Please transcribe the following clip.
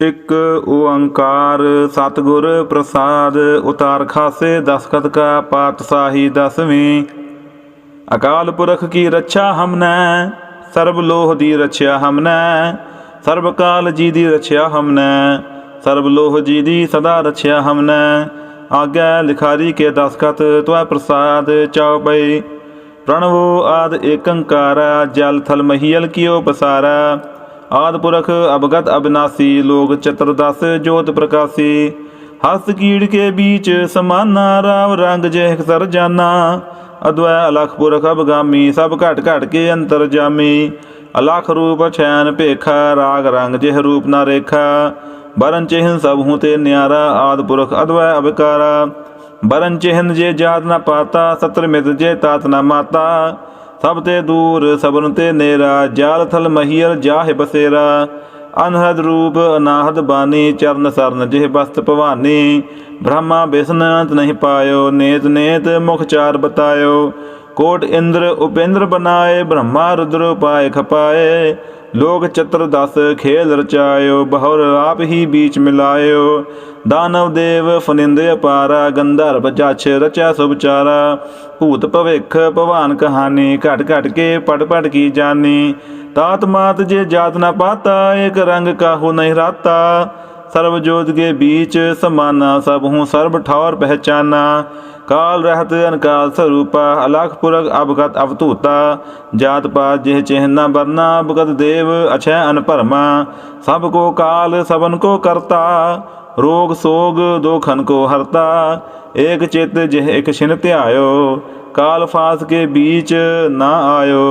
ਇੱਕ ਓੰਕਾਰ ਸਤਿਗੁਰ ਪ੍ਰਸਾਦ, ਉਤਾਰ ਖਾਸੇ ਦਸਖਤ ਕਾ ਪਾਤਸ਼ਾਹੀ ਦਸਵੀਂ। ਅਕਾਲ ਪੁਰਖ ਕੀ ਰੱਛਾ ਹਮਨੈ, ਸਰਬ ਲੋਹ ਦੀ ਰੱਛਿਆ ਹਮਨੈ, ਸਰਬ ਕਾਲ ਜੀ ਦੀ ਰੱਛਿਆ ਹਮਨੈ, ਸਰਬ ਲੋਹ ਜੀ ਦੀ ਸਦਾ ਰੱਛਿਆ ਹਮਨੈ। ਆਗੈ ਲਿਖਾਰੀ ਕੇ ਦਸਖਤ ਤੁਐ ਪ੍ਰਸਾਦ ਚਾਉ ਪਈ। ਪ੍ਰਣਵੋ ਆਦ ਏਕੰਕਾਰ, ਜਲ ਥਲ ਮਹੀਲ ਕੀਓ ਪਸਾਰਾ। ਆਦ ਪੁਰਖ ਅਵਗਤ ਅਬਨਾਸੀ, ਲੋਕ ਚਤੁਰਦਸ ਜੋਤ ਪ੍ਰਕਾਸੀ। ਹਸ ਕੀੜ ਕੇ बीच ਸਮਾਨਾ, ਰਾਵ ਰੰਗ ਜਹ ਸਰ ਜਾਨਾ। ਅਦਵੈ ਅਲਖ ਪੁਰਖ ਅਬਗਾਮੀ ਸਭ ਘਟ ਘਟ ਕੇ ਅੰਤਰ ਜਾਮੀ। ਅਲਖ ਰੂਪ ਛੈਨ ਭੇਖਾ, ਰਾਗ ਰੰਗ ਜਿਹ ਰੂਪ ਨਾ ਰੇਖਾ। ਬਰਨ ਚਿਹਨ ਸਭ ਹੂੰ ਤੇ ਨਿਆਰਾ, ਆਦ ਪੁਰਖ ਅਦਵੈ ਅਬਕਾਰਾ। ਬਰਨ ਚਿਹਨ ਜੇ ਜਾਤ ਨਾ ਪਾਤਾ, ਸਤਰ ਮਿਤ ਜੇ ਤਾਤ ਨਾ ਮਾਤਾ। ਸਭ ਤੇ ਦੂਰ ਸਬਨ ਤੇ ਨੇਰਾ, ਜਾਲ ਥਲ ਮਹੀਰ ਜਾਹਿ ਬਸੇਰਾ। ਅਨਹਦ ਰੂਪ, ਅਨਾਹਦ ਬਾਨੀ ਚਰਨ ਸਰਨ ਜਿਹ ਬਸਤ ਭਵਾਨੀ। ਬ੍ਰਹਮਾ ਬਿਸ਼ਨ ਅੰਤ ਨਹੀਂ ਪਾਇਓ ਨੇਤ ਨੇਤ ਮੁਖ ਚਾਰ ਬਤਾਇਓ। ਕੋਟ ਇੰਦਰ ਉਪੇਂਦਰ ਬਨਾਏ ਬ੍ਰਹਮਾ ਰੁਦਰ ਪਾਏ ਖਪਾਏ। ਲੋਕ ਚਤਰ ਦਸ ਖੇਲ ਰਚਾਇਓ, ਬਹੁਰ ਆਪ ਹੀ ਬੀਚ ਮਿਲਾਇਓ। ਦਾਨਵ ਦੇਵ ਫਨਿੰਦ ਅਪਾਰਾ, ਗੰਧਰਵ ਜਛ ਰਚਿਆ ਸੁਭਚਾਰਾ ਭੂਤ ਭਵਿਖ ਭਵਾਨ ਕਹਾਣੀ, ਘਟ ਘਟ ਕੇ ਪੜ ਪੜ ਕੀ ਜਾਣੀ। ਤਾਤ ਮਾਤ ਜੇ ਜਾਤ ਨਾ ਪਾਤਾ, ਏਕ ਰੰਗ ਕਾਹੂ ਨਹੀਂ ਰਾਤਾ। सर्व ज्योत के बीच समाना सब हूँ सर्व ठौर पहचाना काल रहत अनकाल स्वरूपा अलख पुरख अवगत अवतूता जात पात जिह चेहना बरना अवगत देव अक्षय अनपरमा सब को काल सबन को करता रोग सोग दोखन को हरता एक चित जिह एक छिन त्यायो काल फास के बीच ना आयो